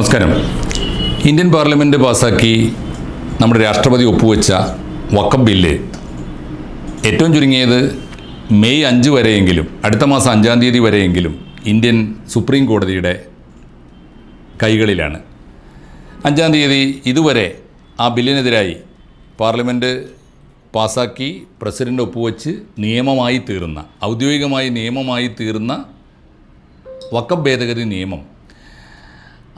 നമസ്കാരം. Indian parliament പാസാക്കി നമ്മുടെ രാഷ്ട്രപതി ഒപ്പുവെച്ച വക്കം ബില്ല്. ഏറ്റവും ചുരുങ്ങിയത് മെയ് അഞ്ച് വരെയെങ്കിലും അടുത്ത മാസം അഞ്ചാം തീയതി വരെയെങ്കിലും ഇന്ത്യൻ സുപ്രീം കോടതിയുടെ കൈകളിലാണ്. അഞ്ചാം തീയതി ഇതുവരെ ആ ബില്ലിനെതിരായി പാർലമെന്റ് പാസാക്കി പ്രസിഡന്റ് ഒപ്പുവെച്ച് നിയമമായി തീർന്ന ഔദ്യോഗികമായി നിയമമായി തീർന്ന വക്കം ഭേദഗതി നിയമം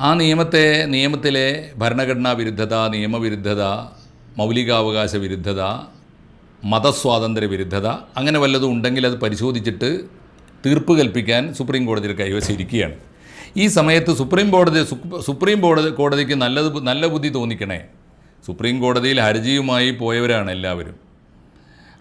ആ നിയമത്തെ നിയമത്തിലെ ഭരണഘടനാ വിരുദ്ധത നിയമവിരുദ്ധത മൗലികാവകാശ വിരുദ്ധത മതസ്വാതന്ത്ര്യ വിരുദ്ധത അങ്ങനെ വല്ലതും ഉണ്ടെങ്കിൽ അത് പരിശോധിച്ചിട്ട് തീർപ്പ് കൽപ്പിക്കാൻ സുപ്രീം കോടതിയിൽ കൈവശിരിക്കുകയാണ്. ഈ സമയത്ത് സുപ്രീം കോടതി സുപ്രീം കോടതി കോടതിക്ക് നല്ലത് നല്ല ബുദ്ധി തോന്നിക്കണേ. സുപ്രീം കോടതിയിൽ ഹർജിയുമായി പോയവരാണ് എല്ലാവരും.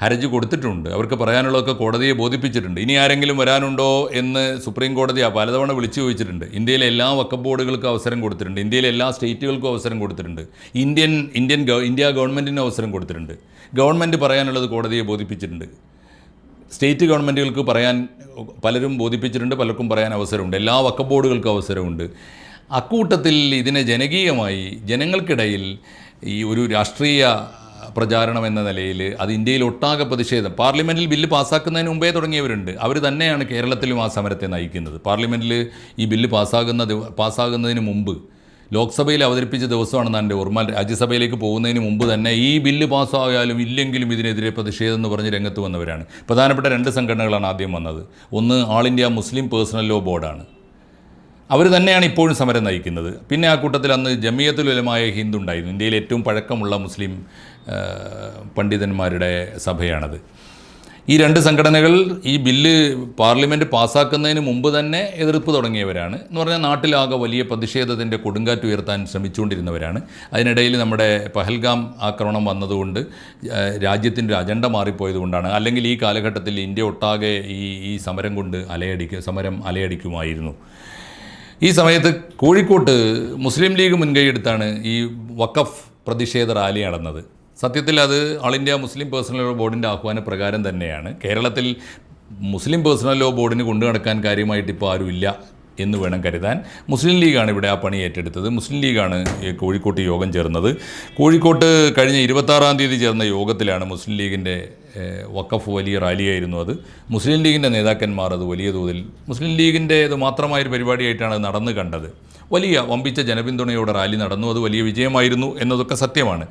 ഹർജി കൊടുത്തിട്ടുണ്ട്. അവർക്ക് പറയാനുള്ളതൊക്കെ കോടതിയെ ബോധിപ്പിച്ചിട്ടുണ്ട്. ഇനി ആരെങ്കിലും വരാനുണ്ടോ എന്ന് സുപ്രീം കോടതി പലതവണ വിളിച്ചു ചോദിച്ചിട്ടുണ്ട്. ഇന്ത്യയിലെ എല്ലാ വക്കപ്പ് ബോർഡുകൾക്കും അവസരം കൊടുത്തിട്ടുണ്ട്. ഇന്ത്യയിലെ എല്ലാ സ്റ്റേറ്റുകൾക്കും അവസരം കൊടുത്തിട്ടുണ്ട്. ഇന്ത്യൻ ഇന്ത്യൻ ഇന്ത്യ ഗവൺമെന്റിന് അവസരം കൊടുത്തിട്ടുണ്ട്. ഗവൺമെന്റ് പറയാനുള്ളത് കോടതിയെ ബോധിപ്പിച്ചിട്ടുണ്ട്. സ്റ്റേറ്റ് ഗവൺമെന്റുകൾക്ക് പറയാൻ പലരും ബോധിപ്പിച്ചിട്ടുണ്ട് പലർക്കും പറയാൻ അവസരമുണ്ട്. എല്ലാ വക്കപ്പ് ബോർഡുകൾക്കും അവസരമുണ്ട്. അക്കൂട്ടത്തിൽ ഇതിനെ ജനകീയമായി ജനങ്ങൾക്കിടയിൽ ഈ ഒരു രാഷ്ട്രീയ പ്രചാരണം എന്ന നിലയിൽ അത് ഇന്ത്യയിൽ ഒട്ടാകെ പ്രതിഷേധം. പാർലമെന്റിൽ ബില്ല് പാസ്സാക്കുന്നതിന് മുമ്പേ തുടങ്ങിയവരുണ്ട്. അവർ തന്നെയാണ് കേരളത്തിലും ആ സമരത്തെ നയിക്കുന്നത്. പാർലമെന്റിൽ ഈ ബില്ല് പാസ്സാകുന്ന പാസ്സാകുന്നതിന് മുമ്പ് ലോക്സഭയിൽ അവതരിപ്പിച്ച ദിവസമാണെന്ന് എന്റെ ഓർമ്മ രാജ്യസഭയിലേക്ക് പോകുന്നതിന് മുമ്പ് തന്നെ ഈ ബില്ല് പാസ്സായാലും ഇല്ലെങ്കിലും ഇതിനെതിരെ പ്രതിഷേധം എന്ന് പറഞ്ഞ് രംഗത്ത് വന്നവരാണ്. പ്രധാനപ്പെട്ട രണ്ട് സംഘടനകളാണ് ആദ്യം വന്നത്. ഒന്ന് all India Muslim personal law ബോർഡാണ്. അവർ തന്നെയാണ് ഇപ്പോഴും സമരം നയിക്കുന്നത്. പിന്നെ ആ കൂട്ടത്തിൽ അന്ന് ജമിയത്തുൽ ഉലമായ ഹിന്ദു ഉണ്ടായിരുന്നു. ഇന്ത്യയിലെ ഏറ്റവും പഴക്കമുള്ള മുസ്ലിം പണ്ഡിതന്മാരുടെ സഭയാണത്. ഈ രണ്ട് സംഘടനകൾ ഈ ബില്ല് പാർലമെന്റ് പാസ്സാക്കുന്നതിന് മുമ്പ് തന്നെ എതിർപ്പ് തുടങ്ങിയവരാണ്. എന്ന് പറഞ്ഞാൽ നാട്ടിലാകെ വലിയ പ്രതിഷേധത്തിന്റെ കൊടുങ്കാറ്റ് ഉയർത്താൻ ശ്രമിച്ചുകൊണ്ടിരുന്നവരാണ്. അതിനിടയിൽ നമ്മുടെ പഹൽഗാം ആക്രമണം വന്നതുകൊണ്ട് രാജ്യത്തിന്റെ അജണ്ട മാറിപ്പോയതുകൊണ്ടാണ്. അല്ലെങ്കിൽ ഈ കാലഘട്ടത്തിൽ ഇന്ത്യ ഒട്ടാകെ ഈ ഈ സമരം കൊണ്ട് അലയടിക്കുക സമരം അലയടിക്കുമായിരുന്നു. ഈ സമയത്ത് കോഴിക്കോട്ട് മുസ്ലിം ലീഗ് മുൻകൈയെടുത്താണ് ഈ വഖഫ് പ്രതിഷേധ റാലി നടന്നത്. സത്യത്തിൽ അത് all India Muslim personal law ബോർഡിന്റെ ആഹ്വാന പ്രകാരം തന്നെയാണ്. കേരളത്തിൽ മുസ്ലിം പേഴ്സണൽ ലോ ബോർഡിന് കൊണ്ടു നടക്കാൻ കാര്യമായിട്ട് ഇപ്പോൾ ആരുമില്ല. എന്ന് വേണം കരുതാൻ. മുസ്ലിം ലീഗാണ് ഇവിടെ ആ പണി ഏറ്റെടുത്തത്. മുസ്ലിം ലീഗാണ് കോഴിക്കോട്ട് യോഗം ചേർന്നത്. കോഴിക്കോട്ട് കഴിഞ്ഞ ഇരുപത്താറാം തീയതി ചേർന്ന യോഗത്തിലാണ് മുസ്ലിം ലീഗിന്റെ വക്കഫ് വലിയ റാലിയായിരുന്നു അത്. മുസ്ലിം ലീഗിന്റെ നേതാക്കന്മാർ അത് വലിയ തോതിൽ മുസ്ലിം ലീഗിന്റെ ഇത് മാത്രമായൊരു പരിപാടിയായിട്ടാണ് നടന്നു കണ്ടത്. വലിയ വമ്പിച്ച ജനപിന്തുണയോടെ റാലി നടന്നു. അത് വലിയ വിജയമായിരുന്നു എന്നതൊക്കെ സത്യമാണ്.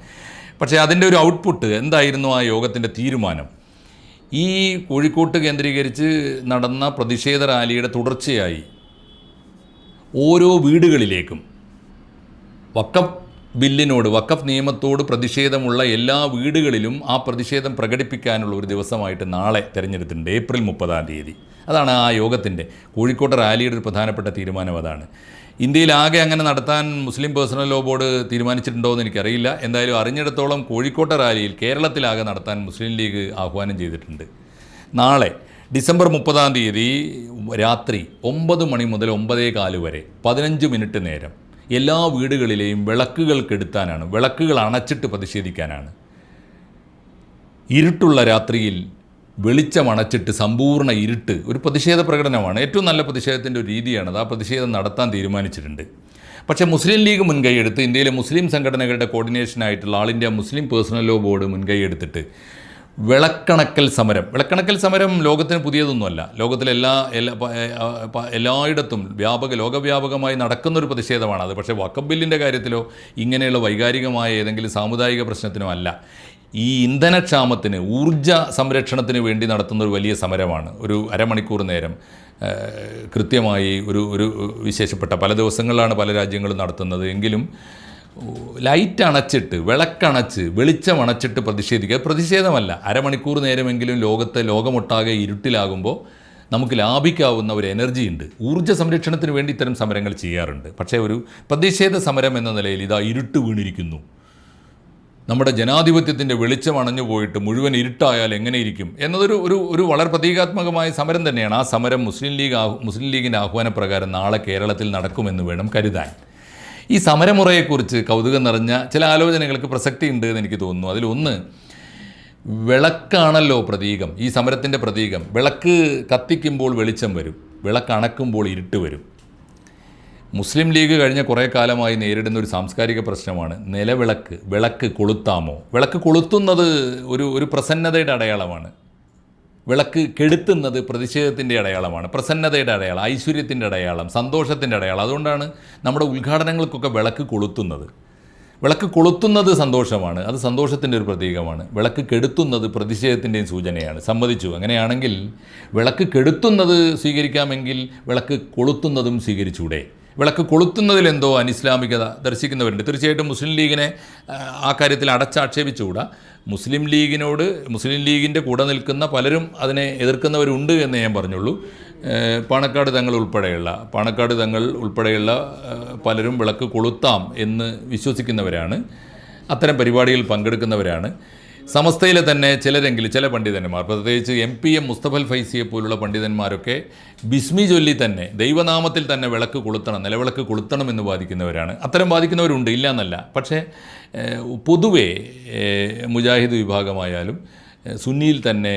പക്ഷേ അതിന്റെ ഒരു ഔട്ട്പുട്ട് എന്തായിരുന്നു ആ യോഗത്തിന്റെ തീരുമാനം? ഈ കോഴിക്കോട്ട് കേന്ദ്രീകരിച്ച് നടന്ന പ്രതിഷേധ റാലിയുടെ തുടർച്ചയായി ഓരോ വീടുകളിലേക്കും. വക്കഫ് ബില്ലിനോട് വക്കഫ് നിയമത്തോട് പ്രതിഷേധമുള്ള എല്ലാ വീടുകളിലും ആ പ്രതിഷേധം പ്രകടിപ്പിക്കാനുള്ള ഒരു ദിവസമായിട്ട് നാളെ തിരഞ്ഞെടുത്തിട്ടുണ്ട് ഏപ്രിൽ മുപ്പതാം തീയതി. അതാണ് ആ യോഗത്തിന്റെ കോഴിക്കോട് റാലിയുടെ ഒരു പ്രധാനപ്പെട്ട തീരുമാനം അതാണ്. ഇന്ത്യയിൽ ആകെ അങ്ങനെ നടത്താൻ മുസ്ലിം പേഴ്സണൽ ലോ ബോർഡ് തീരുമാനിച്ചിട്ടുണ്ടോ എന്ന് എനിക്കറിയില്ല. എന്തായാലും അറിഞ്ഞിടത്തോളം കോഴിക്കോട്ടെ റാലിയിൽ കേരളത്തിലാകെ നടത്താൻ മുസ്ലിം ലീഗ് ആഹ്വാനം ചെയ്തിട്ടുണ്ട്. നാളെ ഡിസംബർ മുപ്പതാം തീയതി രാത്രി ഒമ്പത് മണി മുതൽ ഒമ്പതേ കാൽ വരെ പതിനഞ്ച് മിനിറ്റ് നേരം എല്ലാ വീടുകളിലെയും വിളക്കുകൾ കെടുത്താനാണ് വിളക്കുകൾ അണച്ചിട്ട് പ്രതിഷേധിക്കാനാണ്. ഇരുട്ടുള്ള രാത്രിയിൽ വെളിച്ചം അണച്ചിട്ട് സമ്പൂർണ ഇരുട്ട് ഒരു പ്രതിഷേധ പ്രകടനമാണ്. ഏറ്റവും നല്ല പ്രതിഷേധത്തിന്റെ ഒരു രീതിയാണത്. ആ പ്രതിഷേധം നടത്താൻ തീരുമാനിച്ചിട്ടുണ്ട്. പക്ഷേ മുസ്ലിം ലീഗ് മുൻകൈയെടുത്ത് ഇന്ത്യയിലെ മുസ്ലിം സംഘടനകളുടെ കോർഡിനേഷനായിട്ടുള്ള all India Muslim personal law board മുൻകൈയെടുത്തിട്ട് വിളക്കണക്കൽ സമരം. വിളക്കണക്കൽ സമരം ലോകത്തിന് പുതിയതൊന്നുമല്ല. ലോകത്തിലെ എല്ലാ എല്ലാ എല്ലായിടത്തും വ്യാപക ലോകവ്യാപകമായി നടക്കുന്നൊരു പ്രതിഷേധമാണ് അത്. പക്ഷേ വക്കം ബില്ലിന്റെ കാര്യത്തിലോ ഇങ്ങനെയുള്ള വൈകാരികമായ ഏതെങ്കിലും സാമുദായിക പ്രശ്നത്തിനോ അല്ല. ഈ ഇന്ധനക്ഷാമത്തിന് ഊർജ സംരക്ഷണത്തിന് വേണ്ടി നടത്തുന്ന ഒരു വലിയ സമരമാണ്. ഒരു അരമണിക്കൂർ നേരം കൃത്യമായി ഒരു ഒരു വിശേഷപ്പെട്ട പല ദിവസങ്ങളിലാണ് പല രാജ്യങ്ങളും നടത്തുന്നത്. എങ്കിലും ലൈറ്റ് അണച്ചിട്ട് വിളക്കണച്ച് വെളിച്ചം അണച്ചിട്ട് പ്രതിഷേധിക്കുക. പ്രതിഷേധമല്ല. അരമണിക്കൂർ നേരമെങ്കിലും ലോകത്തെ ലോകമൊട്ടാകെ ഇരുട്ടിലാകുമ്പോൾ നമുക്ക് ലാഭിക്കാവുന്ന ഒരു എനർജി ഉണ്ട്. ഊർജ സംരക്ഷണത്തിന് വേണ്ടി ഇത്തരം സമരങ്ങൾ ചെയ്യാറുണ്ട്. പക്ഷേ ഒരു പ്രതിഷേധ സമരം എന്ന നിലയിൽ ഇതാ ഇരുട്ട് വീണിരിക്കുന്നു. നമ്മുടെ ജനാധിപത്യത്തിന്റെ വെളിച്ചം അണഞ്ഞു പോയിട്ട് മുഴുവൻ ഇരുട്ടായാൽ എങ്ങനെയിരിക്കും എന്നതൊരു ഒരു ഒരു വളരെ പ്രതീകാത്മകമായ സമരം തന്നെയാണ്. ആ സമരം മുസ്ലിം ലീഗ് മുസ്ലിം ലീഗിന്റെ ആഹ്വാനപ്രകാരം നാളെ കേരളത്തിൽ നടക്കുമെന്ന് വേണം കരുതാൻ. ഈ സമരമുറയെക്കുറിച്ച് കൗതുകം നിറഞ്ഞ ചില ആലോചനകൾക്ക് പ്രസക്തി ഉണ്ട് എന്ന് എനിക്ക് തോന്നുന്നു. അതിലൊന്ന് വിളക്കാണല്ലോ പ്രതീകം. ഈ സമരത്തിന്റെ പ്രതീകം വിളക്ക് കത്തിക്കുമ്പോൾ വെളിച്ചം വരും വിളക്ക് അണക്കുമ്പോൾ ഇരുട്ട് വരും. മുസ്ലിം ലീഗ് കഴിഞ്ഞ കുറേ കാലമായി നേരിടുന്ന ഒരു സാംസ്കാരിക പ്രശ്നമാണ് നിലവിളക്ക് വിളക്ക് കൊളുത്താമോ? വിളക്ക് കൊളുത്തുന്നത് ഒരു ഒരു പ്രസന്നതയുടെ അടയാളമാണ്. വിളക്ക് കെടുത്തുന്നത് പ്രതിഷേധത്തിന്റെ അടയാളമാണ് പ്രസന്നതയുടെ അടയാളം ഐശ്വര്യത്തിന്റെ അടയാളം സന്തോഷത്തിന്റെ അടയാളം. അതുകൊണ്ടാണ് നമ്മുടെ ഉദ്ഘാടനങ്ങൾക്കൊക്കെ വിളക്ക് കൊളുത്തുന്നത്. വിളക്ക് കൊളുത്തുന്നത് സന്തോഷമാണ് അത് സന്തോഷത്തിന്റെ ഒരു പ്രതീകമാണ്. വിളക്ക് കെടുത്തുന്നത് പ്രതിഷേധത്തിന്റെയും സൂചനയാണ്. സമ്മതിച്ചു. അങ്ങനെയാണെങ്കിൽ വിളക്ക് കെടുത്തുന്നത് സ്വീകരിക്കാമെങ്കിൽ വിളക്ക് കൊളുത്തുന്നതും സ്വീകരിച്ചൂടെ? വിളക്ക് കൊളുത്തുന്നതിൽ എന്തോ അനിസ്ലാമികത ദർശിക്കുന്നവരുണ്ട്. തീർച്ചയായിട്ടും മുസ്ലിം ലീഗിനെ ആ, കാര്യത്തിൽ അടച്ചാക്ഷേപിച്ചുകൂടാ. മുസ്ലിം ലീഗിനോട് മുസ്ലിം ലീഗിന്റെ കൂടെ നിൽക്കുന്ന പലരും അതിനെ എതിർക്കുന്നവരുണ്ട് എന്ന് ഞാൻ പറഞ്ഞുള്ളൂ. പാണക്കാട് തങ്ങൾ ഉൾപ്പെടെയുള്ള പാണക്കാട് തങ്ങൾ ഉൾപ്പെടെയുള്ള പലരും വിളക്ക് കൊളുത്താം എന്ന് വിശ്വസിക്കുന്നവരാണ്. അത്തരം പരിപാടിയിൽ പങ്കെടുക്കുന്നവരാണ്. സമസ്തയിലെ തന്നെ ചിലരെങ്കിലും ചില പണ്ഡിതന്മാർ പ്രത്യേകിച്ച് എം പി എം മുസ്തഫൽ ഫൈസിയെ പോലുള്ള പണ്ഡിതന്മാരൊക്കെ ബിസ്മി ചൊല്ലി തന്നെ ദൈവനാമത്തിൽ തന്നെ വിളക്ക് കൊളുത്തണം നിലവിളക്ക് കൊളുത്തണം എന്ന് വാദിക്കുന്നവരാണ്. അത്തരം വാദിക്കുന്നവരുണ്ട് ഇല്ല എന്നല്ല. പക്ഷേ പൊതുവെ മുജാഹിദ് വിഭാഗമായാലും സുന്നിയിൽ തന്നെ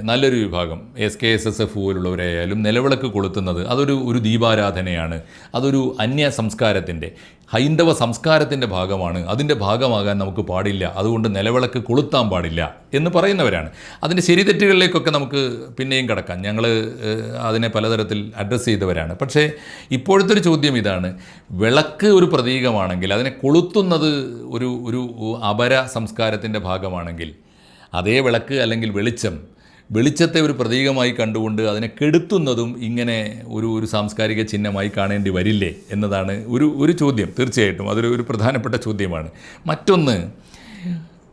നല്ലൊരു വിഭാഗം S K S S F പോലുള്ളവരായാലും നിലവിളക്ക് കൊളുത്തുന്നത് അതൊരു ഒരു ദീപാരാധനയാണ്. അതൊരു അന്യ സംസ്കാരത്തിന്റെ ഹൈന്ദവ സംസ്കാരത്തിന്റെ ഭാഗമാണ്. അതിന്റെ ഭാഗമാകാൻ നമുക്ക് പാടില്ല. അതുകൊണ്ട് നിലവിളക്ക് കൊളുത്താൻ പാടില്ല എന്ന് പറയുന്നവരാണ്. അതിന്റെ ശരിതെറ്റുകളിലേക്കൊക്കെ നമുക്ക് പിന്നെയും കിടക്കാം. ഞങ്ങൾ അതിനെ പലതരത്തിൽ അഡ്രസ്സ് ചെയ്തവരാണ്. പക്ഷേ ഇപ്പോഴത്തെ ഒരു ചോദ്യം ഇതാണ്. വിളക്ക് ഒരു പ്രതീകമാണെങ്കിൽ അതിനെ കൊളുത്തുന്നത് ഒരു ഒരു അപര സംസ്കാരത്തിന്റെ ഭാഗമാണെങ്കിൽ അതേ വിളക്ക് അല്ലെങ്കിൽ വെളിച്ചം വെളിച്ചത്തെ ഒരു പ്രതീകമായി കണ്ടുകൊണ്ട് അതിനെ കെടുത്തുന്നതും ഇങ്ങനെ ഒരു ഒരു സാംസ്കാരിക ചിഹ്നമായി കാണേണ്ടി വരില്ലേ എന്നതാണ് ഒരു ഒരു ചോദ്യം. തീർച്ചയായിട്ടും അതൊരു ഒരു പ്രധാനപ്പെട്ട ചോദ്യമാണ്. മറ്റൊന്ന്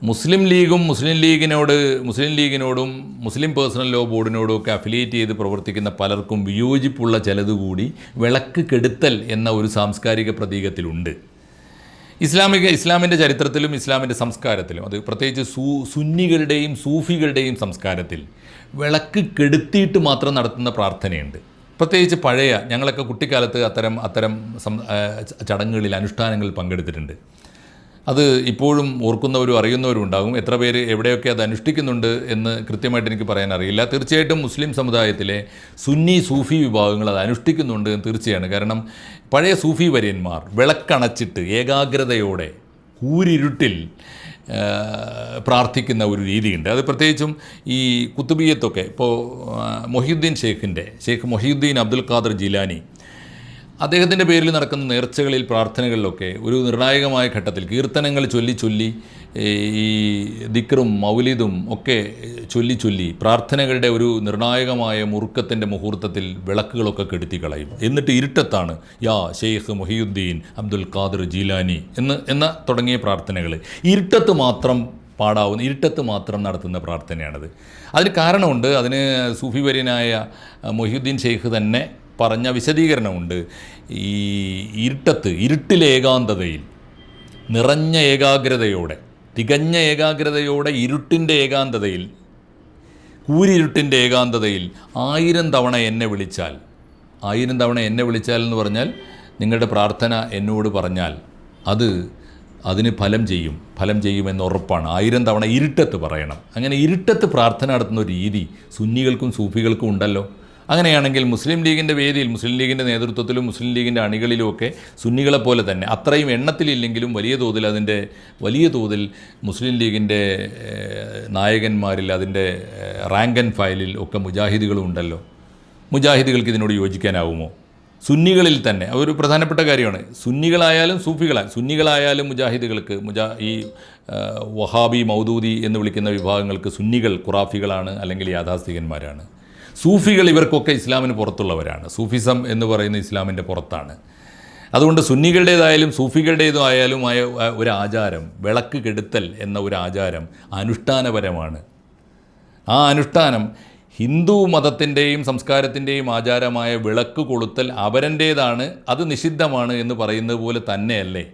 മുസ്ലിം ലീഗും മുസ്ലിം ലീഗിനോട് മുസ്ലിം ലീഗിനോടും മുസ്ലിം പേഴ്സണൽ ലോ ബോർഡിനോടും ഒക്കെ അഫിലിയേറ്റ് ചെയ്ത് പ്രവർത്തിക്കുന്ന പലർക്കും വിയോജിപ്പുള്ള ചിലതുകൂടി വിളക്ക് കെടുത്തൽ എന്ന ഒരു സാംസ്കാരിക പ്രതീകത്തിലുണ്ട്. ഇസ്ലാമിക ഇസ്ലാമിന്റെ ചരിത്രത്തിലും ഇസ്ലാമിന്റെ സംസ്കാരത്തിലും അത് പ്രത്യേകിച്ച് സു സുന്നികളുടെയും സൂഫികളുടെയും സംസ്കാരത്തിൽ വിളക്ക് കെടുത്തിയിട്ട് മാത്രം നടത്തുന്ന പ്രാർത്ഥനയുണ്ട്. പ്രത്യേകിച്ച് പഴയ ഞങ്ങളൊക്കെ കുട്ടിക്കാലത്ത് അത്തരം അത്തരം ചടങ്ങുകളിൽ അനുഷ്ഠാനങ്ങളിൽ പങ്കെടുത്തിട്ടുണ്ട്. അത് ഇപ്പോഴും ഓർക്കുന്നവരും അറിയുന്നവരും ഉണ്ടാകും. എത്ര പേര് എവിടെയൊക്കെ അത് അനുഷ്ഠിക്കുന്നുണ്ട് എന്ന് കൃത്യമായിട്ട് എനിക്ക് പറയാൻ അറിയില്ല. തീർച്ചയായിട്ടും മുസ്ലിം സമുദായത്തിലെ സുന്നി സൂഫി വിഭാഗങ്ങൾ അത് അനുഷ്ഠിക്കുന്നുണ്ട് എന്ന് തീർച്ചയാണ്. കാരണം പഴയ സൂഫി വര്യന്മാർ വിളക്കണച്ചിട്ട് ഏകാഗ്രതയോടെ കൂരിരുട്ടിൽ പ്രാർത്ഥിക്കുന്ന ഒരു രീതിയുണ്ട്. അത് പ്രത്യേകിച്ചും ഈ കുത്തുബിയത്തൊക്കെ ഇപ്പോൾ മൊഹിയുദ്ദീൻ മൊഹീദ്ദീൻ ഷേഖിന്റെ ഷേഖ് മൊഹീദ്ദീൻ അബ്ദുൽ ഖാദർ ജിലാനി അദ്ദേഹത്തിന്റെ പേരിൽ നടക്കുന്ന നേർച്ചകളിൽ പ്രാർത്ഥനകളിലൊക്കെ ഒരു നിർണായകമായ ഘട്ടത്തിൽ കീർത്തനങ്ങൾ ചൊല്ലി ചൊല്ലി ഈ ദിക്റും മൗലിദും ഒക്കെ ചൊല്ലി ചൊല്ലി പ്രാർത്ഥനകളുടെ ഒരു നിർണായകമായ മുറുക്കത്തിന്റെ മുഹൂർത്തത്തിൽ വിളക്കുകളൊക്കെ കെടുത്തി കളയും. എന്നിട്ട് ഇരുട്ടത്താണ് യാ ഷെയ്ഖ് മൊഹിയുദ്ദീൻ അബ്ദുൽ ഖാദിർ ജീലാനി എന്ന് എന്ന തുടങ്ങിയ പ്രാർത്ഥനകൾ. ഇരുട്ടത്ത് മാത്രം പാടാവുന്ന ഇരുട്ടത്ത് മാത്രം നടത്തുന്ന പ്രാർത്ഥനയാണത്. അതിന് കാരണമുണ്ട് അതിന് സൂഫി വര്യനായ മൊഹ്യുദ്ദീൻ ഷെയ്ഖ് തന്നെ പറഞ്ഞ വിശദീകരണമുണ്ട്. ഈ ഇരുട്ടത്ത് ഇരുട്ടിലെ ഏകാന്തതയിൽ നിറഞ്ഞ ഏകാഗ്രതയോടെ തികഞ്ഞ ഏകാഗ്രതയോടെ ഇരുട്ടിന്റെ ഏകാന്തതയിൽ കൂരിരുട്ടിന്റെ ഏകാന്തതയിൽ ആയിരം തവണ എന്നെ വിളിച്ചാൽ ആയിരം തവണ എന്നെ വിളിച്ചാൽ എന്ന് പറഞ്ഞാൽ നിങ്ങളുടെ പ്രാർത്ഥന എന്നോട് പറഞ്ഞാൽ അത് അതിന് ഫലം ചെയ്യും. ഫലം ചെയ്യുമെന്ന് ഉറപ്പാണ്. ആയിരം തവണ ഇരുട്ടത്ത് പറയണം. അങ്ങനെ ഇരുട്ടത്ത് പ്രാർത്ഥന നടത്തുന്ന രീതി സുന്നികൾക്കും സൂഫികൾക്കും ഉണ്ടല്ലോ. അങ്ങനെയാണെങ്കിൽ മുസ്ലിം ലീഗിന്റെ വേദിയിൽ മുസ്ലിം ലീഗിന്റെ നേതൃത്വത്തിലും മുസ്ലിം ലീഗിന്റെ അണികളിലുമൊക്കെ സുന്നികളെ പോലെ തന്നെ അത്രയും എണ്ണത്തിലില്ലെങ്കിലും വലിയ തോതിൽ അതിന്റെ വലിയ തോതിൽ മുസ്ലിം ലീഗിന്റെ നായകന്മാരിൽ അതിന്റെ റാങ്ക് ആൻഡ് ഫയലിൽ ഒക്കെ മുജാഹിദികളും ഉണ്ടല്ലോ. മുജാഹിദികൾക്ക് ഇതിനോട് യോജിക്കാനാവുമോ? സുന്നികളിൽ തന്നെ അതൊരു പ്രധാനപ്പെട്ട കാര്യമാണ്. സുന്നികളായാലും സൂഫികളായാലും സുന്നികളായാലും മുജാഹിദുകൾക്ക് മുജാ ഈ വഹാബി മൗദൂദി എന്ന് വിളിക്കുന്ന വിഭാഗങ്ങൾക്ക് സുന്നികൾ ഖുറാഫികളാണ് അല്ലെങ്കിൽ യാഥാസ്ഥികന്മാരാണ്. സൂഫികൾ ഇവർക്കൊക്കെ ഇസ്ലാമിന് പുറത്തുള്ളവരാണ്. സൂഫിസം എന്ന് പറയുന്ന ഇസ്ലാമിന്റെ പുറത്താണ്. അതുകൊണ്ട് സുന്നികളുടേതായാലും സൂഫികളുടേതും ആയാലും ആയ ഒരു ആചാരം വിളക്ക് കെടുത്തൽ എന്ന ഒരു ആചാരം അനുഷ്ഠാനപരമാണ്. ആ അനുഷ്ഠാനം ഹിന്ദു മതത്തിന്റെയും സംസ്കാരത്തിന്റെയും ആചാരമായ വിളക്ക് കൊളുത്തൽ അവരന്റേതാണ് അത് നിഷിദ്ധമാണ് എന്ന് പറയുന്നത് പോലെ തന്നെയല്ലേ?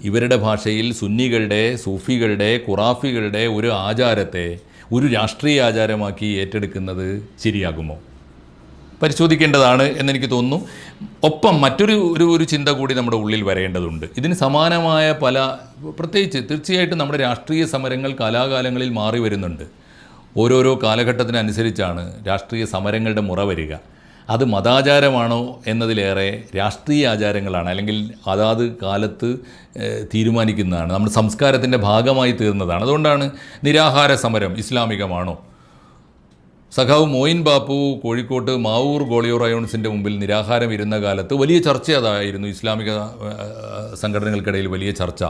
ഇവരുടെ ഭാഷയിൽ സുന്നികളുടെ സൂഫികളുടെ ഖുറാഫികളുടെ ഒരു ആചാരത്തെ ഒരു രാഷ്ട്രീയ ആചാരമാക്കി ഏറ്റെടുക്കുന്നത് ശരിയാകുമോ? പരിശോധിക്കേണ്ടതാണ് എന്നെനിക്ക് തോന്നുന്നു. ഒപ്പം മറ്റൊരു ഒരു ഒരു ചിന്ത കൂടി നമ്മുടെ ഉള്ളിൽ വരേണ്ടതുണ്ട്. ഇതിന് സമാനമായ പല പ്രത്യേകിച്ച് തീർച്ചയായിട്ടും നമ്മുടെ രാഷ്ട്രീയ സമരങ്ങൾ കാലാകാലങ്ങളിൽ മാറി വരുന്നുണ്ട്. ഓരോരോ കാലഘട്ടത്തിനനുസരിച്ചാണ് രാഷ്ട്രീയ സമരങ്ങളുടെ മുറ വരിക. അത് മതാചാരമാണോ എന്നതിലേറെ രാഷ്ട്രീയ ആചാരങ്ങളാണ് അല്ലെങ്കിൽ അതാത് കാലത്ത് തീരുമാനിക്കുന്നതാണ്. നമ്മുടെ സംസ്കാരത്തിന്റെ ഭാഗമായി തീർന്നതാണ്. അതുകൊണ്ടാണ് നിരാഹാര സമരം ഇസ്ലാമികമാണോ? സഖാവ് മോയിൻ ബാപ്പു കോഴിക്കോട്ട് മാവൂർ ഗോളിയോർ അയോൺസിന്റെ മുമ്പിൽ നിരാഹാരം ഇരുന്ന കാലത്ത് വലിയ ചർച്ച അതായിരുന്നു ഇസ്ലാമിക സംഘടനകൾക്കിടയിൽ വലിയ ചർച്ച.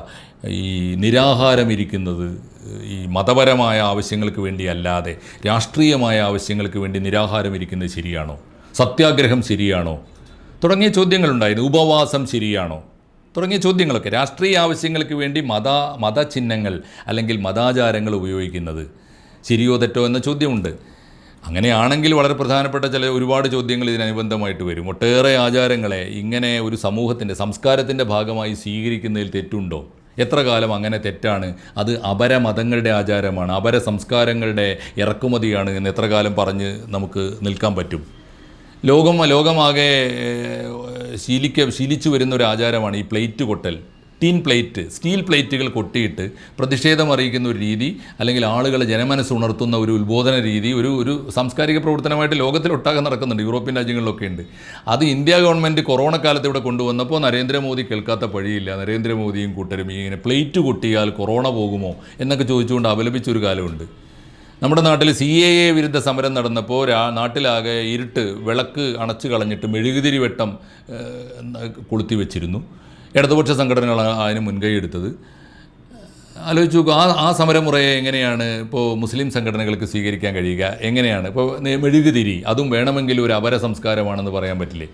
ഈ നിരാഹാരം ഇരിക്കുന്നത് ഈ മതപരമായ ആവശ്യങ്ങൾക്ക് വേണ്ടി അല്ലാതെ രാഷ്ട്രീയമായ ആവശ്യങ്ങൾക്ക് വേണ്ടി നിരാഹാരം ഇരിക്കുന്നത് ശരിയാണോ? സത്യാഗ്രഹം ശരിയാണോ? തുടങ്ങിയ ചോദ്യങ്ങളുണ്ടായിരുന്നു. ഉപവാസം ശരിയാണോ? തുടങ്ങിയ ചോദ്യങ്ങളൊക്കെ രാഷ്ട്രീയ ആവശ്യങ്ങൾക്ക് വേണ്ടി മത മതചിഹ്നങ്ങൾ അല്ലെങ്കിൽ മതാചാരങ്ങൾ ഉപയോഗിക്കുന്നത് ശരിയോ തെറ്റോ എന്ന ചോദ്യമുണ്ട്. അങ്ങനെയാണെങ്കിൽ വളരെ പ്രധാനപ്പെട്ട ചില ഒരുപാട് ചോദ്യങ്ങൾ ഇതിനനുബന്ധമായിട്ട് വരും. ഒട്ടേറെ ആചാരങ്ങളെ ഇങ്ങനെ ഒരു സമൂഹത്തിന്റെ സംസ്കാരത്തിന്റെ ഭാഗമായി സ്വീകരിക്കുന്നതിൽ തെറ്റുണ്ടോ? എത്ര കാലം അങ്ങനെ തെറ്റാണ്? അത് അപര മതങ്ങളുടെ ആചാരമാണ്. അപര സംസ്കാരങ്ങളുടെ ഇറക്കുമതിയാണ് എന്ന് എത്ര കാലം പറഞ്ഞ് നമുക്ക് നിൽക്കാൻ പറ്റും? ലോകം ലോകമാകെ ശീലിക്ക ശീലിച്ചു വരുന്ന ഒരു ആചാരമാണ് ഈ പ്ലേറ്റ് കൊട്ടൽ. ടീൻ പ്ലേറ്റ് സ്റ്റീൽ പ്ലേറ്റുകൾ കൊട്ടിയിട്ട് പ്രതിഷേധം അറിയിക്കുന്ന ഒരു രീതി അല്ലെങ്കിൽ ആളുകളെ ജനമനസ്സ് ഉണർത്തുന്ന ഒരു ഉത്ബോധന രീതി ഒരു ഒരു സാംസ്കാരിക പ്രവർത്തനമായിട്ട് ലോകത്തിലൊട്ടാകെ നടക്കുന്നുണ്ട് യൂറോപ്യൻ രാജ്യങ്ങളിലൊക്കെ ഉണ്ട്. അത് ഇന്ത്യ ഗവൺമെന്റ് കൊറോണ കാലത്ത് ഇവിടെ കൊണ്ടുവന്നപ്പോൾ നരേന്ദ്രമോദി കേൾക്കാത്ത പഴിയില്ല. നരേന്ദ്രമോദിയും കൂട്ടരും ഇങ്ങനെ പ്ലേറ്റ് കൊട്ടിയാൽ കൊറോണ പോകുമോ എന്നൊക്കെ ചോദിച്ചുകൊണ്ട് അപലപിച്ചൊരു കാലമുണ്ട്. നമ്മുടെ നാട്ടിൽ സി എ എ വിരുദ്ധ സമരം നടന്നപ്പോൾ രാ നാട്ടിലാകെ ഇരുട്ട് വിളക്ക് അണച്ചു കളഞ്ഞിട്ട് മെഴുകുതിരി വെട്ടം കൊളുത്തി വെച്ചിരുന്നു. ഇടതുപക്ഷ സംഘടനകളാണ് അതിന് മുൻകൈ എടുത്തത്. ആലോചിച്ച് ആ ആ സമരമുറയെ എങ്ങനെയാണ് ഇപ്പോൾ മുസ്ലിം സംഘടനകൾക്ക് സ്വീകരിക്കാൻ കഴിയുക? എങ്ങനെയാണ്? ഇപ്പോൾ മെഴുകുതിരി അതും വേണമെങ്കിൽ ഒരു അപര സംസ്കാരമാണെന്ന് പറയാൻ പറ്റില്ലേ?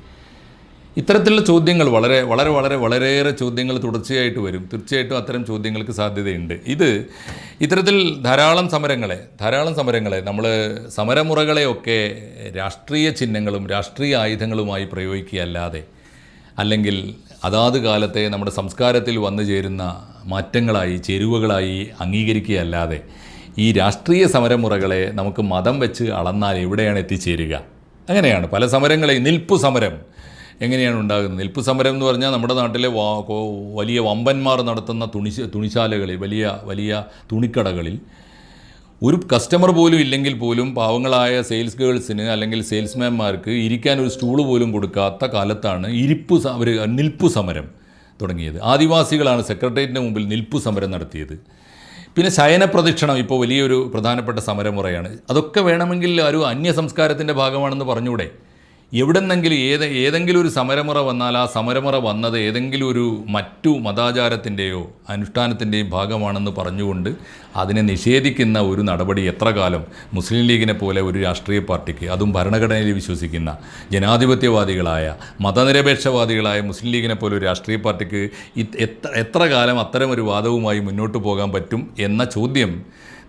ഇത്തരത്തിലുള്ള ചോദ്യങ്ങൾ വളരെ വളരെ വളരെ വളരെയേറെ ചോദ്യങ്ങൾ തുടർച്ചയായിട്ട് വരും. തീർച്ചയായിട്ടും അത്തരം ചോദ്യങ്ങൾക്ക് സാധ്യതയുണ്ട്. ഇത് ഇത്തരത്തിൽ ധാരാളം സമരങ്ങളെ ധാരാളം സമരങ്ങളെ നമ്മൾ സമരമുറകളെയൊക്കെ രാഷ്ട്രീയ ചിഹ്നങ്ങളും രാഷ്ട്രീയ ആയുധങ്ങളുമായി പ്രയോഗിക്കുകയല്ലാതെ അല്ലെങ്കിൽ അതാത് കാലത്തെ നമ്മുടെ സംസ്കാരത്തിൽ വന്നു ചേരുന്ന മാറ്റങ്ങളായി ചേരുവകളായി അംഗീകരിക്കുകയല്ലാതെ ഈ രാഷ്ട്രീയ സമരമുറകളെ നമുക്ക് മതം വെച്ച് അളന്നാൽ എവിടെയാണ് എത്തിച്ചേരുക? അങ്ങനെയാണ്. പല സമരങ്ങളെയും നിൽപ്പു സമരം എങ്ങനെയാണ് ഉണ്ടാകുന്നത്? നിൽപ്പ് സമരം എന്ന് പറഞ്ഞാൽ നമ്മുടെ നാട്ടിലെ വലിയ വമ്പന്മാർ നടത്തുന്ന തുണി തുണിശാലകളിൽ വലിയ വലിയ തുണിക്കടകളിൽ ഒരു കസ്റ്റമർ പോലും ഇല്ലെങ്കിൽ പോലും പാവങ്ങളായ സെയിൽസ് ഗേൾസിന് അല്ലെങ്കിൽ സെയിൽസ്മാൻമാർക്ക് ഇരിക്കാൻ ഒരു സ്റ്റൂൾ പോലും കൊടുക്കാത്ത കാലത്താണ് ഇരിപ്പ് അവർ നിൽപ്പു സമരം തുടങ്ങിയത്. ആദിവാസികളാണ് സെക്രട്ടേറിയറ്റിന് മുമ്പിൽ നിൽപ്പു സമരം നടത്തിയത്. പിന്നെ ശയനപ്രദക്ഷിണം ഇപ്പോൾ വലിയൊരു പ്രധാനപ്പെട്ട സമരമുറയാണ്. അതൊക്കെ വേണമെങ്കിൽ ഒരു അന്യ സംസ്കാരത്തിന്റെ ഭാഗമാണെന്ന് പറഞ്ഞൂടെ എവിടെന്നെങ്കിലും ഏത് ഏതെങ്കിലും ഒരു സമരമുറ വന്നാൽ ആ സമരമുറ വന്നത് ഏതെങ്കിലും ഒരു മറ്റു മതാചാരത്തിന്റെയോ അനുഷ്ഠാനത്തിന്റെയും ഭാഗമാണെന്ന് പറഞ്ഞുകൊണ്ട് അതിനെ നിഷേധിക്കുന്ന ഒരു നടപടി എത്ര കാലം മുസ്ലിം ലീഗിനെ പോലെ ഒരു രാഷ്ട്രീയ പാർട്ടിക്ക് അതും ഭരണഘടനയിൽ വിശ്വസിക്കുന്ന ജനാധിപത്യവാദികളായ മതനിരപേക്ഷവാദികളായ മുസ്ലിം ലീഗിനെ പോലെ ഒരു രാഷ്ട്രീയ പാർട്ടിക്ക് എത്ര കാലം അത്തരം ഒരു വാദവുമായി മുന്നോട്ട് പോകാൻ പറ്റും എന്ന ചോദ്യം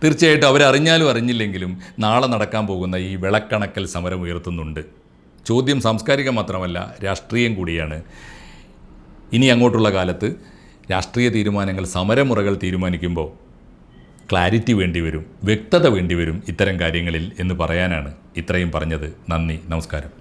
തീർച്ചയായിട്ടും അവരറിഞ്ഞാലും അറിഞ്ഞില്ലെങ്കിലും നാളെ നടക്കാൻ പോകുന്ന ഈ വിളക്കണക്കൽ സമരം ഉയർത്തുന്നുണ്ട്. ചോദ്യം സാംസ്കാരികം മാത്രമല്ല രാഷ്ട്രീയം കൂടിയാണ്. ഇനി അങ്ങോട്ടുള്ള കാലത്ത് രാഷ്ട്രീയ തീരുമാനങ്ങൾ സമരമുറകൾ തീരുമാനിക്കുമ്പോൾ ക്ലാരിറ്റി വേണ്ടിവരും വ്യക്തത വേണ്ടിവരും ഇത്തരം കാര്യങ്ങളിൽ എന്ന് പറയാനാണ് ഇത്രയും പറഞ്ഞത്. നന്ദി നമസ്കാരം.